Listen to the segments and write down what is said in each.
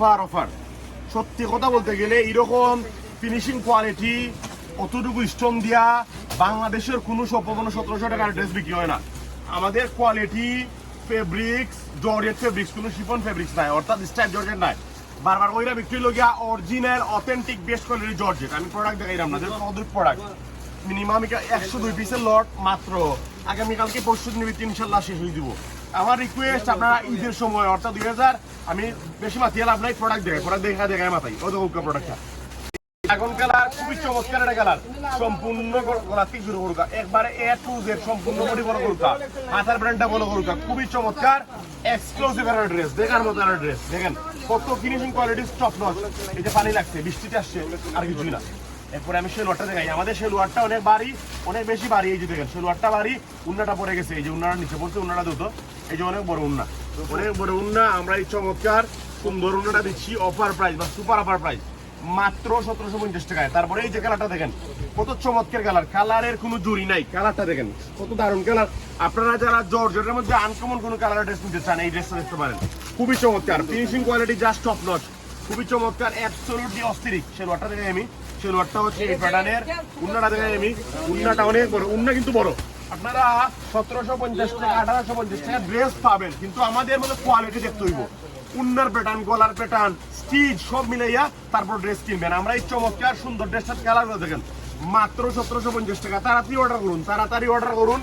Offer offer. সত্যি কথা বলতে গেলে এরকম ফিনিশিং কোয়ালিটি অতটুকু স্টোন দিয়া বাংলাদেশের কোনো সপ্পন্ন সতেরোশো টাকার ড্রেস বিক্রি হয় না। আমাদের কোয়ালিটি ফেব্রিক্স জর্জেট ফেব্রিক্স কোনো শিফন ফেব্রিক্স নাই, অর্থাৎ স্টাইপ জর্জেট নাই। বারবার ওইরা বিক্রি লগিয়া original authentic best quality georgette আমি প্রোডাক্ট দেখাইলাম না অদূর প্রোডাক্ট মিনিমাম একশো দুই পিসের লট মাত্র। আগামীকালকে পরশু দিন ইনশাল্লাহ শেষ হয়ে দিব আমার রিকোয়েস্ট আপনারা ঈদের সময়, অর্থাৎ দুই হাজার, আমি বেশি মাতিয়ে লাভ নাই প্রোডাক্ট দেখাই প্রোডাক্ট দেখা দেখায় মাথায়। ও দেখো প্রোডাক্টটা কালার, খুবই চমৎকার একটা কালার। সম্পূর্ণ গলা করুকা একবারে এ টু জেড সম্পূর্ণ বডি বড় করুকা হাতার ব্র্যান্ডটা বড় করুকা খুবই চমৎকার। এক্সক্লুসিভ একটা ড্রেস দেখার মতো একটা ড্রেস দেখেন, কত ফিনিশিং কোয়ালিটি টপ নচ যে পানি লাগছে, বৃষ্টিতে আসছে, আর কিছুই না। এরপরে আমি সেলোয়ারটা দেখাই। আমাদের সেলোয়ারটা অনেক বাড়ি অনেক বেশি বাড়ি এই যে দেখেন সেলোয়ারটা বাড়ি উন্নাটা পড়ে গেছে, এই যে উন্নাটা নিচে পড়ছে, উন্নাটা দুটো, এই যে অনেক বড় উন্না। অনেক বড় উন্না, আমরা এই চমৎকার সুন্দর উন্নাটা দিচ্ছি অফার প্রাইস বা সুপার অফার প্রাইস মাত্র সতেরোশো পঞ্চাশ টাকায়। তারপরে এই যে কালারটা দেখেন, কত চমৎকার কালার কালারের কোনো জুড়ি নাই কালারটা দেখেন, কত দারুণ কালার আপনারা যারা জর্জেটের মধ্যে আনকমন কোনো কালার ড্রেস নিতে চান, এই ড্রেসটা দেখতে পারেন। খুবই চমৎকার finishing quality just top notch খুবই চমৎকার অ্যাবসলিউটলি অস্থিরিক সেলোয়ারটা দেখে আমি হচ্ছে এই প্যাটার্নের উন্নাটা দেখে আমি উন্নাটা অনেক বড়, উন্না কিন্তু বড়। আপনারা সতেরোশো পঞ্চাশ টাকা আঠারোশো পঞ্চাশ টাকা ড্রেস পাবেন, কিন্তু আমাদের মধ্যে কোয়ালিটি দেখতে হইব। উন্নার প্যাটার্ন গলার প্যাটার্ন স্টিচ সব মিলাইয়া তারপর ড্রেস কিনবেন। আমরা এই চমৎকার সুন্দর ড্রেসটার কালার দেখেন। মাত্র সতেরোশো পঞ্চাশ টাকা। তাড়াতাড়ি অর্ডার করুন, তাড়াতাড়ি অর্ডার করুন।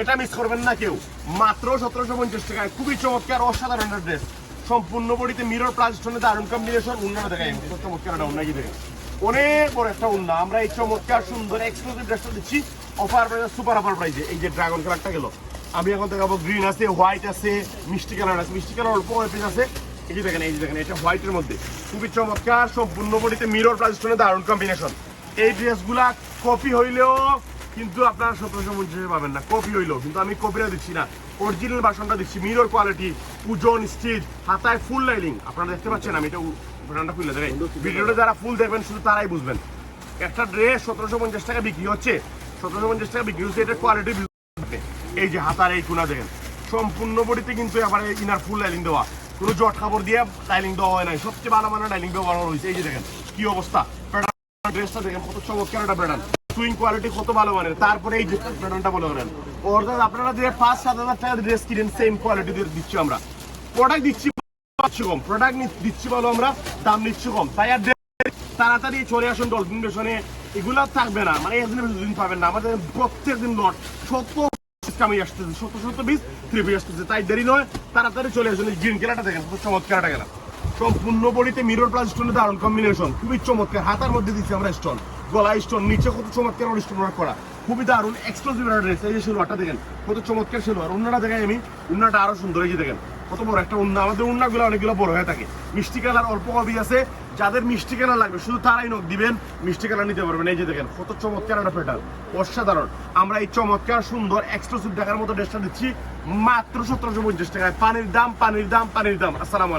এটা মিস করবেন না কেউ। মাত্র সতেরোশো পঞ্চাশ টাকায় খুবই চমৎকার, অসাধারণ ড্রেস সম্পূর্ণ বডিতে মিরর প্লাস স্টোনে দারুণ কম্বিনেশন উন্না দেখাই কত চমৎকার একটা উন্না কি দেখেন। অনেক বড় একটা উন্না আমরা এই চমৎকার, সুন্দর এক্সক্লুসিভ ড্রেসটা দিচ্ছি। অফার প্রাইসে সুপার অফার প্রাইসে এই যে ড্রাগন কালারটা গেল। আমি এখন দেখাবো গ্রিন আছে হোয়াইট আছে, মিষ্টি কালার আছে। মিষ্টি কালার অল্প পিস আছে। এই যে দেখেন, এই যে দেখেন, এটা হোয়াইটের মধ্যে। খুবই চমৎকার, সম্পূর্ণ বডিতে মিরর স্টোনে দারুণ কম্বিনেশন এই ড্রেসগুলা কপি হইলেও কিন্তু আপনারা সতেরোশো পঞ্চাশে পাবেন না। কপি হইলেও। কিন্তু আমি কপিটা দিচ্ছি না। অরিজিনাল বাসনটা দিচ্ছি। মিরর কোয়ালিটি ওজন স্টিচ হাতায় ফুল লাইনিং আপনারা দেখতে পাচ্ছেন, আমি এটা বাটনটা খুলে দেখাই ভিডিওটা যারা ফুল দেখবেন, শুধু তারাই বুঝবেন। একটা ড্রেস সতেরোশো পঞ্চাশ টাকা বিক্রি হচ্ছে। সতেরোশো পঞ্চাশ টাকা বিক্রি হচ্ছে, এটা কোয়ালিটি এই যে হাতার এই কোনা দেখেন, সম্পূর্ণ বডিতে কিন্তু ইনার ফুল লাইনিং দেওয়া। কোনো জট দিয়ে লাইনিং দেওয়া হয় নাই। সবচেয়ে ভালো মানের লাইনিং ব্যবহার হয়েছে। এই যে দেখেন, কি অবস্থা? ড্রেসটা দেখেন, কত চমৎকার একটা প্যাটার্ন সুইং কোয়ালিটি কত ভালো মানের। তারপরে এই যে প্যাটার্নটা বলে অর্থাৎ আপনারা যে পাঁচ, সাত হাজার টাকা ড্রেস কিনেন সেম কোয়ালিটি দিচ্ছি আমরা। প্রোডাক্ট দিচ্ছি পাচ্ছি কম। প্রোডাক্ট দিচ্ছি ভালো আমরা, দাম নিচ্ছি কম। তাই আর তাড়াতাড়ি চলে আসুন ডলফিন স্টেশনে এগুলো থাকবে না। মানে একদিন দুদিন পাবেন না। আমাদের প্রত্যেক দিন লট শত কামি আসতেছে। শত শত থ্রি আসতেছে। তাই দেরি নয়। তাড়াতাড়ি চলে আসুন গ্রিন কেলাটা দেখেন। গেলাম সম্পূর্ণ বডিতে মিরর প্লাস স্টোনের দারুণ কম্বিনেশন খুবই চমৎকার। হাতার মধ্যে দিচ্ছি আমরা স্টোন গলা স্টোন নিচে কত চমৎকার স্টোন করা। খুবই দারুণ। এক্সক্লুসিভ ড্রেস এই যে দেখেন, কত চমৎকার সেলোয়ার অন্যটা দেখেন আমি। উন্নাটা আরও সুন্দর এই দেখেন। কত বড় একটা উন্না, আমাদের উন্নাগুলো অনেকগুলো বড় হয়ে থাকে। মিষ্টি কালার অল্প কবি আছে, যাদের মিষ্টি কালার লাগবে, শুধু তারাই নখ দিবেন, মিষ্টি কালার নিতে পারবেন। এই যে দেখেন, কত চমৎকার একটা পেটার অসাধারণ। আমরা এই চমৎকার, সুন্দর এক্সক্লুসিভ দেখার মতো ড্রেসটা দিচ্ছি, মাত্র সতেরোশো পঞ্চাশ টাকায়। পানির দাম পানির দাম পানির দাম। আসসালামু